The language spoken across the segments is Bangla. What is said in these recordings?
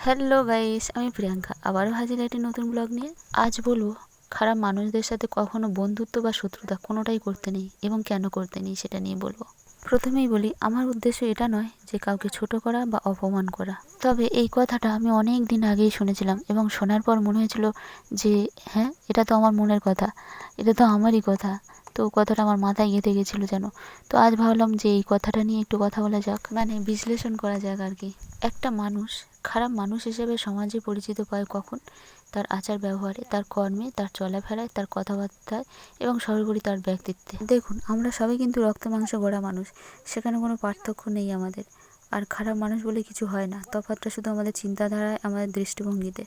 হ্যালো গাইস আমি প্রিয়াঙ্কা। আবারও হাজির একটি নতুন ব্লগ নিয়ে। আজ বলব, খারাপ মানুষদের সাথে কখনো বন্ধুত্ব বা শত্রুতা কোনোটাই করতে নেই এবং কেন করতে নেই সেটা নিয়ে বলব। প্রথমেই বলি, আমার উদ্দেশ্য এটা নয় যে কাউকে ছোট করা বা অপমান করা। তবে এই কথাটা আমি অনেক দিন আগেই শুনেছিলাম এবং শোনার পর মনে হয়েছিল যে হ্যাঁ এটা তো আমার মনের কথা। এটা তো আমারই কথা। তো কথাটা আমার মাথায় গেঁথে গেছিল যেন। তো আজ ভাবলাম যে এই কথাটা নিয়ে একটু কথা বলা যাক। মানে বিশ্লেষণ করা যাক আর কি। একটা মানুষ, খারাপ মানুষ হিসেবে সমাজে পরিচিত পায় কখন? তার আচার ব্যবহারে, তার কর্মে, তার চলাফেরায়, তার কথাবার্তায় এবং সর্বোপরি তার ব্যক্তিত্বে। দেখুন, আমরা সবাই কিন্তু রক্ত, মাংস গড়া মানুষ। সেখানে কোনো পার্থক্য নেই আমাদের। আর খারাপ মানুষ বলে কিছু হয় না। তফাৎটা শুধু আমাদের চিন্তাধারায়, আমাদের দৃষ্টিভঙ্গিতে।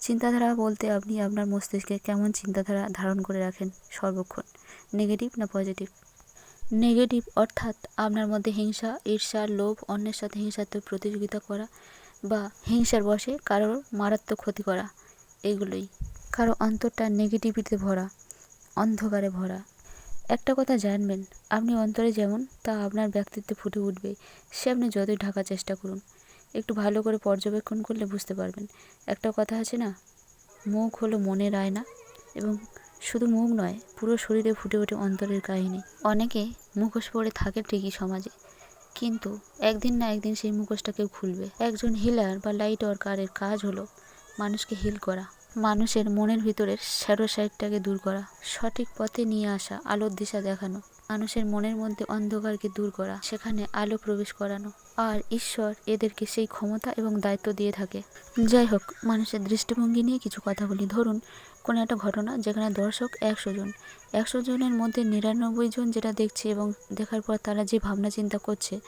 চিন্তাধারা বলতে আপনি আপনার মস্তিষ্কে কেমন চিন্তাধারা ধারণ করে রাখেন? সর্বক্ষণ। নেগেটিভ না পজিটিভ? নেগেটিভ অর্থাৎ আপনার মধ্যে হিংসা, ঈর্ষা, লোভ, অন্যের সাথে হিংসাত্মক প্রতিযোগিতা করা বা হিংসার বশে কারোর মারাত্মক ক্ষতি করা, এগুলোই। কারও অন্তরটা নেগেটিভিটিতে ভরা, অন্ধকারে ভরা। একটা কথা জানবেন, আপনি অন্তরে যেমন, তা আপনার ব্যক্তিত্বে ফুটে উঠবে। সে আপনি যতই ঢাকার চেষ্টা করুন, একটু ভালো করে পর্যবেক্ষণ করলে বুঝতে পারবেন। একটা কথা আছে না, মুখ হলো মনের আয়না এবং শুধু মুখ নয়, পুরো শরীরে ফুটে ওঠে অন্তরের কাহিনী। অনেকে মুখোশ পরে থাকে ঠিকই সমাজে, কিন্তু একদিন না একদিন সেই মুখোশটা কেউ খুলবে। একজন হিলার বা লাইট ওয়ার্কারের কাজ হলো মানুষকে হিল করা। মানুষের মনের ভিতরের শ্যাডো সাইডটাকে দূর করা, সঠিক পথে নিয়ে আসা, আলোর দিশা দেখানো, মানুষের মনের মধ্যে অন্ধকারকে দূর করা, সেখানে আলো প্রবেশ করানো। আর ঈশ্বর এদেরকে সেই ক্ষমতা এবং দায়িত্ব দিয়ে থাকে। যাই হোক, মানুষের দৃষ্টিভঙ্গি নিয়ে কিছু কথা বলি। ধরুন, কোনো একটা ঘটনা যেখানে দর্শক একশো জন। একশো জনের মধ্যে নিরানব্বই জন যেটা দেখছে এবং দেখার পর তারা যে ভাবনা চিন্তা করছে,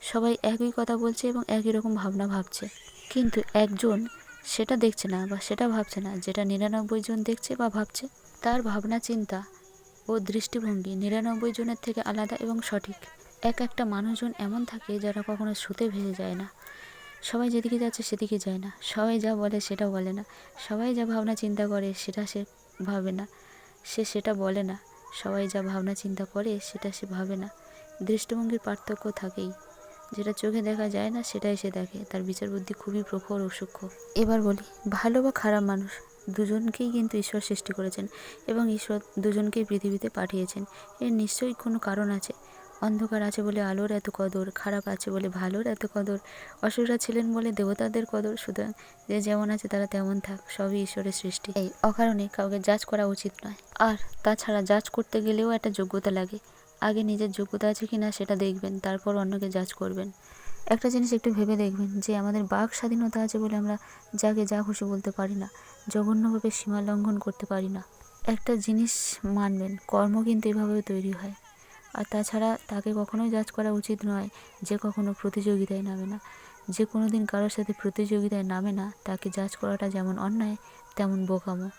সবাই একই কথা বলছে এবং একই রকম ভাবনা ভাবছে। কিন্তু একজন সেটা দেখছে না বা সেটা ভাবছে না। যেটা নিরানব্বই জন দেখছে বা ভাবছে, তার ভাবনা, চিন্তা ও দৃষ্টিভঙ্গি নিরানব্বই জনের থেকে আলাদা এবং সঠিক। এক একটা মানুষজন এমন থাকে যারা কখনো শুতে ভেসে যায় না। সবাই যেদিকে যাচ্ছে সেদিকে যায় না। সবাই যা বলে সেটা বলে না। সবাই যা ভাবনা, চিন্তা করে সেটা সে ভাবে না। সে সেটা বলে না। সবাই যা ভাবনা, চিন্তা করে সেটা সে ভাবে না। দৃষ্টিভঙ্গির পার্থক্য থাকেই। যেটা চোখে দেখা যায় না সেটাই সে দেখে। তার বিচার বুদ্ধি খুবই প্রখর ও সূক্ষ্ম। এবার বলি, ভালো বা খারাপ মানুষ দুজনকেই কিন্তু ঈশ্বর সৃষ্টি করেছেন এবং ঈশ্বর দুজনকেই পৃথিবীতে পাঠিয়েছেন। এর নিশ্চয়ই কোনো কারণ আছে। অন্ধকার আছে বলে আলোর এত কদর, খারাপ আছে বলে ভালোর এত কদর, অসুররা ছিলেন বলে দেবতাদের কদর। সুতরাং যে যেমন আছে তারা তেমন থাক, সবই ঈশ্বরের সৃষ্টি। এই অকারণে কাউকে জাজ করা উচিত নয়। আর তাছাড়া জাজ করতে গেলেও একটা যোগ্যতা লাগে। আগে নিজের যোগ্যতা আছে কি না সেটা দেখবেন, তারপর অন্যকে জাজ করবেন। একটা জিনিস একটু ভেবে দেখবেন যে আমাদের বাক স্বাধীনতা আছে বলে আমরা যাকে যা খুশি বলতে পারি না, জঘন্যভাবে সীমা লঙ্ঘন করতে পারি না। একটা জিনিস মানবেন, কর্ম কিন্তু এভাবেও তৈরি হয়। আর তাছাড়া তাকে কখনোই জাজ করা উচিত নয় যে কখনো প্রতিযোগিতায় নামে না। যে কোনো দিন কারোর সাথে প্রতিযোগিতায় নামে না, তাকে জাজ করাটা যেমন অন্যায়, তেমন বোকামো।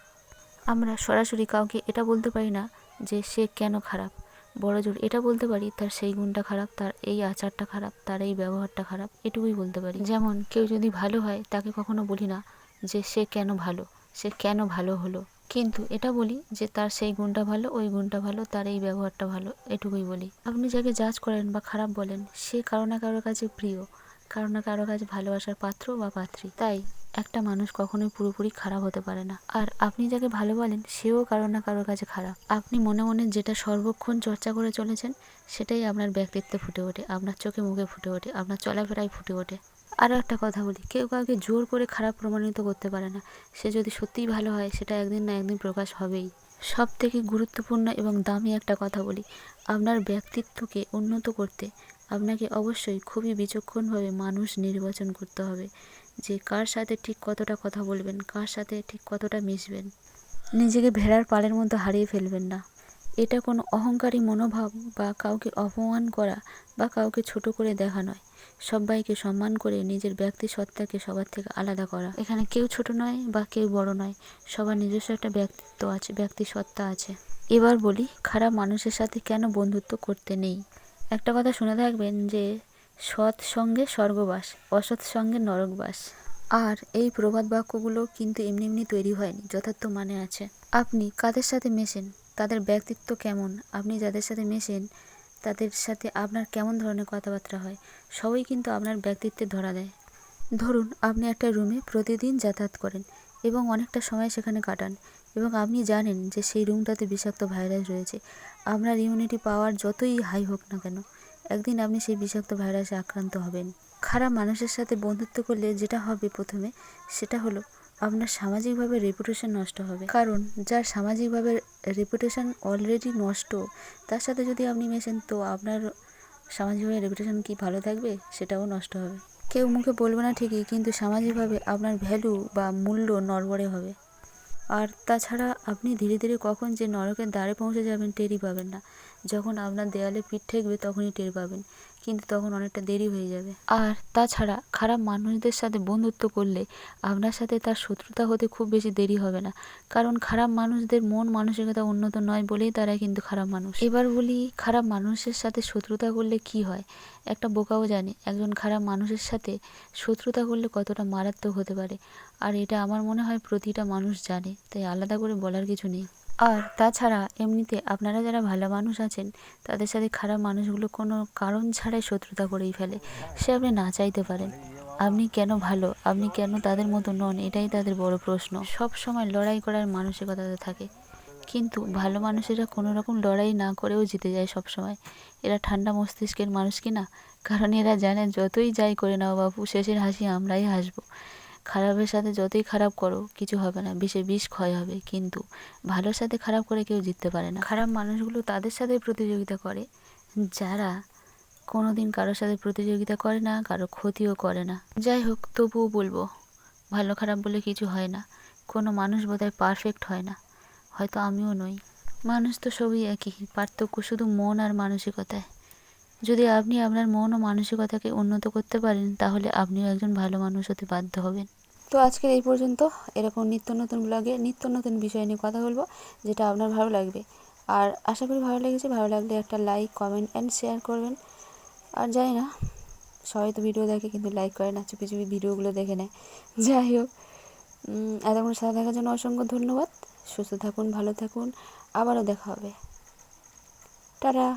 আমরা সরাসরি কাউকে এটা বলতে পারি না যে সে কেন খারাপ। বড় জোর, এটা বলতে পারি তার সেই গুণটা খারাপ, তার এই আচারটা খারাপ, তার এই ব্যবহারটা খারাপ, এটুকুই বলতে পারি। যেমন কেউ যদি ভালো হয়, তাকে কখনো বলি না যে সে কেন ভালো, সে কেন ভালো হলো। কিন্তু এটা বলি যে তার সেই গুণটা ভালো, ওই গুণটা ভালো, তার এই ব্যবহারটা ভালো, এটুকুই বলি। আপনি যাকে জাজ করেন বা খারাপ বলেন, সে কারও না কারোর কাছে প্রিয়, কারও না কারও কাছে ভালোবাসার পাত্র বা পাত্রী। তাই একটা মানুষ কখনোই পুরোপুরি খারাপ হতে পারে না। আর আপনি যাকে ভালো বলেন, সেও কারও না কারোর কাছে খারাপ। আপনি মনে মনে যেটা সর্বক্ষণ চর্চা করে চলেছেন, সেটাই আপনার ব্যক্তিত্বে ফুটে ওঠে, আপনার চোখে মুখে ফুটে ওঠে, আপনার চলাফেরায় ফুটে ওঠে। আরও একটা কথা বলি, কেউ কাউকে জোর করে খারাপ প্রমাণিত করতে পারে না। সে যদি সত্যিই ভালো হয়, সেটা একদিন না একদিন প্রকাশ হবেই। সব থেকে গুরুত্বপূর্ণ এবং দামি একটা কথা বলি, আপনার ব্যক্তিত্বকে উন্নত করতে আপনাকে অবশ্যই খুবই বিচক্ষণভাবে মানুষ নির্বাচন করতে হবে। যে কার সাথে ঠিক কতটা কথা বলবেন, কার সাথে ঠিক কতটা মিশবেন। নিজেকে ভেড়ার পালের মধ্যে হারিয়ে ফেলবেন না। এটা কোনো অহংকারী মনোভাব বা কাউকে অপমান করা বা কাউকে ছোট করে দেখা নয়। সবাইকে সম্মান করে নিজের ব্যক্তি সত্তাকে সবার থেকে আলাদা করা। এখানে কেউ ছোট নয় বা কেউ বড় নয়, সবার নিজস্ব একটা ব্যক্তিত্ব আছে ব্যক্তি সত্তা আছে। এবার বলি, খারাপ মানুষের সাথে কেন বন্ধুত্ব করতে নেই? একটা কথা শুনে থাকবেন যে সৎ সঙ্গে স্বর্গবাস, অসৎ সঙ্গে নরকবাস। আর এই প্রবাদ বাক্যগুলো কিন্তু এমনি এমনি তৈরি হয়নি, যথার্থ মানে আছে। আপনি কাদের সাথে মেশেন? তাদের ব্যক্তিত্ব কেমন? আপনি যাদের সাথে মেশেন, তাদের সাথে আপনার কেমন ধরনের কথাবার্তা হয়? সবই কিন্তু আপনার ব্যক্তিত্বে ধরা দেয়। ধরুন, আপনি একটা রুমে প্রতিদিন যাতায়াত করেন এবং অনেকটা সময় সেখানে কাটান এবং আপনি জানেন যে সেই রুমটাতে বিষাক্ত ভাইরাস রয়েছে। আপনার ইমিউনিটি পাওয়ার যতই হাই হোক না কেন একদিন আপনি সেই বিষাক্ত ভাইরাসে আক্রান্ত হবেন। খারাপ মানুষের সাথে বন্ধুত্ব করলে যেটা হবে প্রথমে, সেটা হলো আপনার সামাজিকভাবে রেপুটেশন নষ্ট হবে। কারণ যার সামাজিকভাবে রেপুটেশন অলরেডি নষ্ট, তার সাথে যদি আপনি মেশেন, তো আপনার সামাজিকভাবে রেপুটেশন কি ভালো থাকবে? সেটাও নষ্ট হবে। কেউ মুখে বলবে না ঠিকই, কিন্তু সামাজিকভাবে আপনার ভ্যালু বা মূল্য নড়বড়ে হবে। আর তাছাড়া আপনি ধীরে ধীরে কখন যে নরকের দ্বারে পৌঁছে যাবেন টেরই পাবেন না। যখন আপনার দেয়ালে পিঠ ঠেকবে তখনই টের পাবেন। কিন্তু তখন অনেকটা দেরি হয়ে যাবে। আর তাছাড়া খারাপ মানুষদের সাথে বন্ধুত্ব করলে আপনার সাথে তার শত্রুতা হতে খুব বেশি দেরি হবে না। কারণ খারাপ মানুষদের মন মানসিকতা উন্নত নয় বলেই তারা কিন্তু খারাপ মানুষ। এবার বলি, খারাপ মানুষের সাথে শত্রুতা করলে কি হয়? একটা বোকাও জানে, একজন খারাপ মানুষের সাথে শত্রুতা করলে কতটা মারাত্মক হতে পারে। আর এটা আমার মনে হয় প্রতিটা মানুষ জানে, তাই আলাদা করে বলার কিছু নেই। আর তাছাড়া এমনিতে আপনারা যারা ভালো মানুষ আছেন, তাদের সাথে খারাপ মানুষগুলো কোনো কারণ ছাড়াই শত্রুতা করেই ফেলে। সে আপনি না চাইতে পারেন। আপনি কেন ভালো? আপনি কেন তাদের মতো নন? এটাই তাদের বড় প্রশ্ন। সব সময় লড়াই করার মানসিকতাতে থাকে। কিন্তু ভালো মানুষেরা কোনো রকম লড়াই না করেও জিতে যায় সব সময়। এরা ঠান্ডা মস্তিষ্কের মানুষ কি না কারণ এরা জানে যতই যাই করে নাও বাপু, শেষের হাসি আমরাই হাসবো। খারাপের সাথে যতই খারাপ করো, কিছু হবে না, বিষে বিষ ক্ষয় হবে। কিন্তু ভালোর সাথে খারাপ করে কেউ জিততে পারে না। খারাপ মানুষগুলো তাদের সাথে প্রতিযোগিতা করে। যারা কোনো দিন কারোর সাথে প্রতিযোগিতা করে না, কারও ক্ষতিও করে না। যাই হোক, তবুও বলব, ভালো খারাপ বলে কিছু হয় না। কোনো মানুষ বোধহয় পারফেক্ট হয় না। হয়তো আমিও নই। মানুষ তো সবই একই, পার্থক্য শুধু মন আর মানসিকতায়। যদি আপনি আপনার মন ও মানসিকতাকে উন্নত করতে পারেন, তাহলে আপনিও একজন ভালো মানুষ হতে বাধ্য হবেন। তো আজকের এই পর্যন্ত। এরকম নিত্য নতুন ব্লগে নিত্য নতুন বিষয় নিয়ে কথা বলব, যেটা আপনার ভালো লাগবে। আর আশা করি ভালো লেগেছে। ভালো লাগলে একটা লাইক কমেন্ট অ্যান্ড শেয়ার করবেন। আর জানি না, সবাই তো ভিডিও দেখে, কিন্তু লাইক করে না চুপি চুপি ভিডিওগুলো দেখে নেয়। যাই হোক এতক্ষণ সাথে থাকার জন্য অসংখ্য ধন্যবাদ। সুস্থ থাকুন, ভালো থাকুন। আবারও দেখা হবে। টাটা!